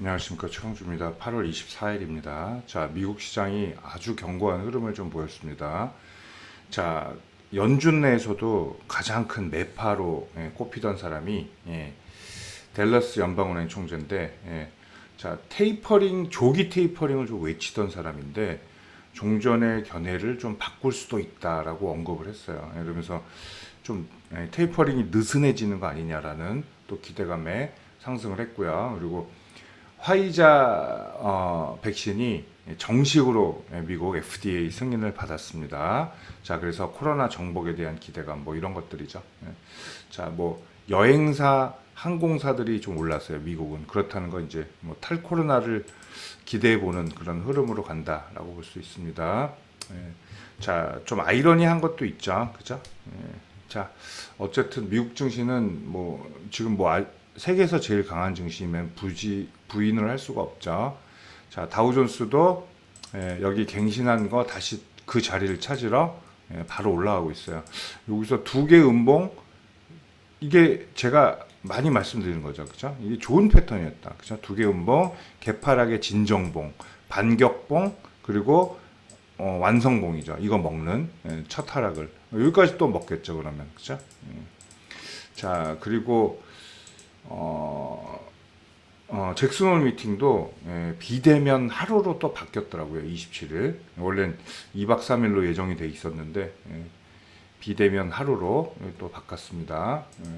안녕하십니까 최강주입니다. 8월 24일입니다. 자 미국 시장이 아주 견고한 흐름을 좀 보였습니다. 자 연준 내에서도 가장 큰 매파로 예, 꼽히던 사람이 예, 댈러스 연방은행 총재인데 예, 자 테이퍼링 조기 테이퍼링을 좀 외치던 사람인데 종전의 견해를 좀 바꿀 수도 있다라고 언급을 했어요. 예, 그러면서 좀 예, 테이퍼링이 느슨해지는 거 아니냐라는 또 기대감에 상승을 했고요. 그리고 화이자 어, 백신이 정식으로 미국 FDA 승인을 받았습니다. 자, 그래서 코로나 정복에 대한 기대감 뭐 이런 것들이죠. 예. 자, 뭐 여행사, 항공사들이 좀 올랐어요. 미국은 그렇다는 건 이제 뭐 탈코로나를 기대해 보는 그런 흐름으로 간다라고 볼 수 있습니다. 예. 자, 좀 아이러니한 것도 있죠. 그죠? 예. 자, 어쨌든 미국 증시는 뭐 지금 뭐 알- 세계에서 제일 강한 증시면 부지 부인을 할 수가 없죠. 자 다우존스도 예, 여기 갱신한 거 다시 그 자리를 찾으러 예, 바로 올라가고 있어요. 여기서 두 개 음봉 이게 제가 많이 말씀드리는 거죠, 그죠? 이게 좋은 패턴이었다, 그죠? 두 개 음봉, 개파락의 진정봉, 반격봉 그리고 어, 완성봉이죠. 이거 먹는 예, 첫 하락을 여기까지 또 먹겠죠, 그러면 그죠? 음. 자 그리고 어, 어, 잭슨홀 미팅도 예, 비대면 하루로 또 바뀌었더라고요. 27일. 원래는 2박 3일로 예정이 돼 있었는데 예, 비대면 하루로 예, 또 바꿨습니다. 예.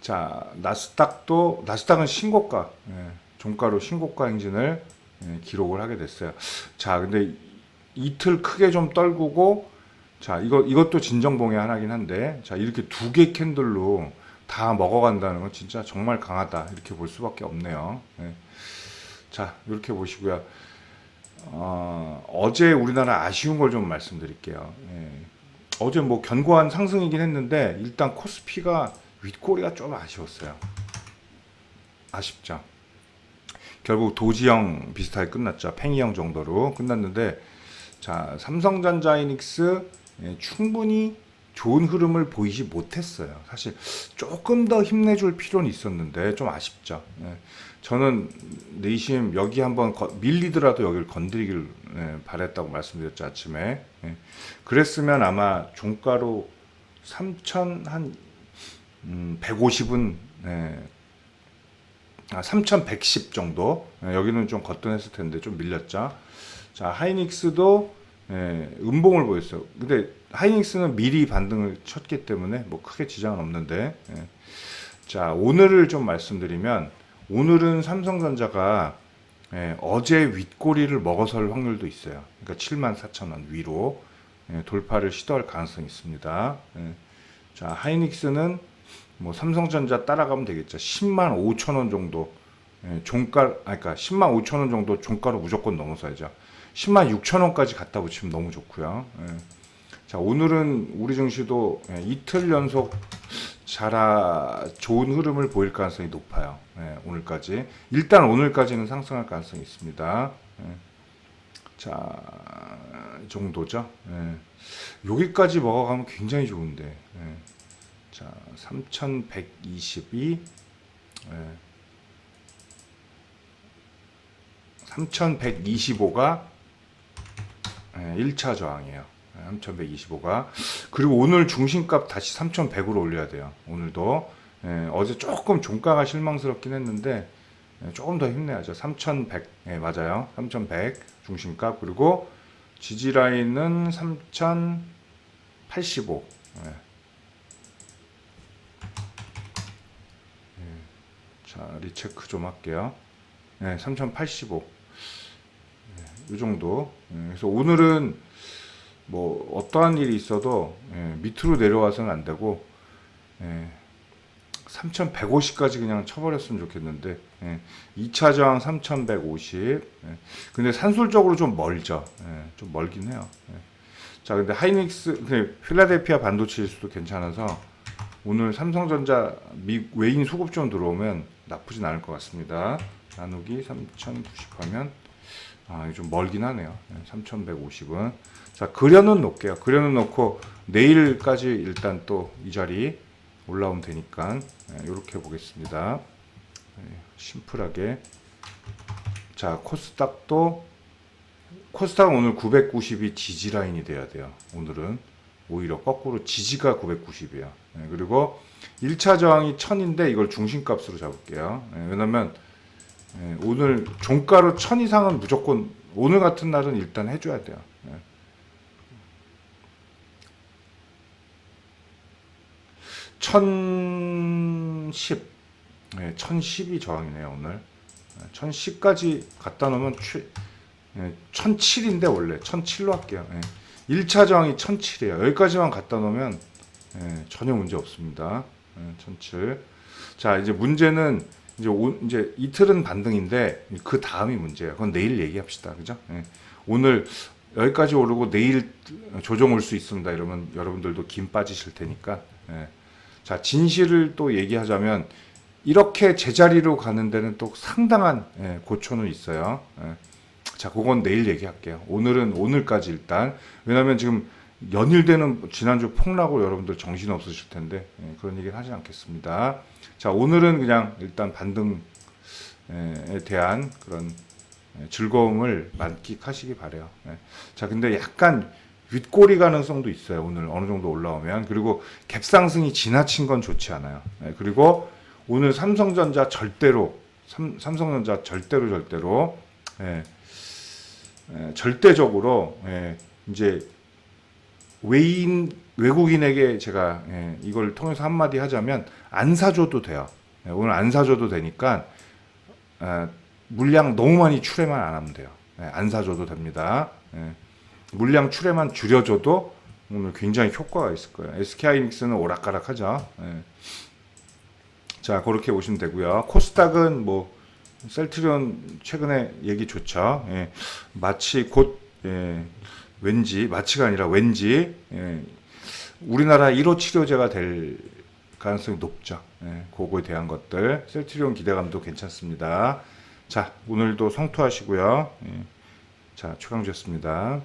자, 나스닥도 나스닥은 신고가 예, 종가로 신고가 행진을 예, 기록을 하게 됐어요. 자, 근데 이틀 크게 좀 떨구고 자, 이거 이것도 진정봉의 하나긴 한데 자, 이렇게 두 개 캔들로 다 먹어간다는 건 진짜 정말 강하다 이렇게 볼 수밖에 없네요. 예. 자 이렇게 보시고요. 어, 어제 우리나라 아쉬운 걸 좀 말씀드릴게요. 예. 어제 뭐 견고한 상승이긴 했는데 일단 코스피가 윗꼬리가 좀 아쉬웠어요. 아쉽죠. 결국 도지형 비슷하게 끝났죠. 팽이형 정도로 끝났는데 자 삼성전자이닉스 예, 충분히 좋은 흐름을 보이지 못했어요. 사실 조금 더 힘내줄 필요는 있었는데 좀 아쉽죠. 예. 저는 내심 여기 한번 거- 밀리더라도 여기를 건드리길 예, 바랬다고 말씀드렸죠 아침에. 예. 그랬으면 아마 종가로 3천 한 음, 150은 예, 아, 3,110 정도. 예, 여기는 좀 거뜬했을 텐데 좀 밀렸죠. 자, 하이닉스도 예, 음봉을 보였어요. 근데 하이닉스는 미리 반등을 쳤기 때문에 뭐 크게 지장은 없는데. 예. 자, 오늘을 좀 말씀드리면 오늘은 삼성전자가 예, 어제 윗꼬리를 먹어설 확률도 있어요. 그러니까 7만 4천 원 위로 예, 돌파를 시도할 가능성이 있습니다. 예. 자, 하이닉스는 뭐 삼성전자 따라가면 되겠죠. 10만 5천 원 정도 예, 종가, 아, 그러니까 10만 5천 원 정도 종가로 무조건 넘어서야죠. 10만 6천 원까지 갖다 붙이면 너무 좋고요. 예. 자, 오늘은 우리 증시도 예, 이틀 연속 자라 좋은 흐름을 보일 가능성이 높아요. 예, 오늘까지. 일단 오늘까지는 상승할 가능성이 있습니다. 예. 자, 이 정도죠. 예. 여기까지 먹어가면 굉장히 좋은데. 예. 자, 3122. 예. 3125가 1차 저항이에요. 3125가. 그리고 오늘 중심값 다시 3100으로 올려야 돼요. 오늘도. 예, 어제 조금 종가가 실망스럽긴 했는데 예, 조금 더 힘내야죠. 3100. 예, 맞아요. 3100 중심값. 그리고 지지 라인은 3085. 예. 예, 자, 리체크 좀 할게요. 네, 3085. 네, 이 정도. 예, 그래서 오늘은 뭐 어떠한 일이 있어도 예, 밑으로 내려와서는 안 되고 예, 3150까지 그냥 쳐버렸으면 좋겠는데 예, 2차 저항 3150. 예, 근데 산술적으로 좀 멀죠. 예, 좀 멀긴 해요. 예. 자, 근데 하이닉스, 필라델피아 반도체 지수도 괜찮아서 오늘 삼성전자 미 외인 수급 좀 들어오면 나쁘진 않을 것 같습니다. 나누기 3090 하면 아, 좀 멀긴 하네요. 3150은. 자, 그려는 놓을게요. 그려는 놓고 내일까지 일단 또 이 자리 올라오면 되니까 이렇게 보겠습니다. 네, 심플하게 자, 코스닥도 코스닥은 오늘 990이 지지 라인이 돼야 돼요. 오늘은 오히려 거꾸로 지지가 990이에요. 그리고 1차 저항이 1000인데 이걸 중심값으로 잡을게요. 예, 왜냐면 예, 오늘 종가로 1000 이상은 무조건 오늘 같은 날은 일단 해줘야 돼요. 예. 천십, 네, 1010이 저항이네요, 오늘. 1010까지 갖다 놓으면 최, 예, 1007인데 원래 1007로 할게요. 예. 1차 저항이 1007이에요. 여기까지만 갖다 놓으면 예, 전혀 문제 없습니다. 예, 1007. 자, 이제 문제는 이제 오, 이제 이틀은 반등인데 그 다음이 문제예요. 그건 내일 얘기합시다. 그죠? 예. 오늘 여기까지 오르고 내일 조정 올 수 있습니다. 이러면 여러분들도 김 빠지실 테니까. 예. 자, 진실을 또 얘기하자면 이렇게 제자리로 가는 데는 또 상당한 예, 고초는 있어요. 예. 자, 그건 내일 얘기할게요. 오늘은 오늘까지 일단 왜냐하면 지금 연일되는 지난주 폭락으로 여러분들 정신 없으실 텐데 예, 그런 얘기는 하지 않겠습니다. 자, 오늘은 그냥 일단 반등에 대한 그런 예, 즐거움을 만끽하시기 바래요. 예. 자, 근데 약간 윗꼬리 가능성도 있어요. 오늘 어느 정도 올라오면 그리고 갭상승이 지나친 건 좋지 않아요. 예, 그리고 오늘 삼성전자 절대로 삼, 삼성전자 절대로 절대로 예, 예, 절대적으로 예, 이제 외인 외국인에게 제가 예, 이걸 통해서 한마디 하자면 안 사줘도 돼요. 예, 오늘 안 사줘도 되니까 아, 물량 너무 많이 출해만 안 하면 돼요. 예, 안 사줘도 됩니다. 예, 물량 출해만 줄여줘도 오늘 굉장히 효과가 있을 거예요. SK하이닉스는 오락가락하죠. 예. 자 그렇게 보시면 되고요. 코스닥은 뭐 셀트리온 최근에 얘기 좋죠. 예, 마치 곧 예, 왠지 마치가 아니라 왠지 예, 우리나라 1호 치료제가 될 가능성이 높죠. 예, 그거에 대한 것들 셀트리온 기대감도 괜찮습니다. 자 오늘도 성투하시고요. 예, 자 최강주였습니다.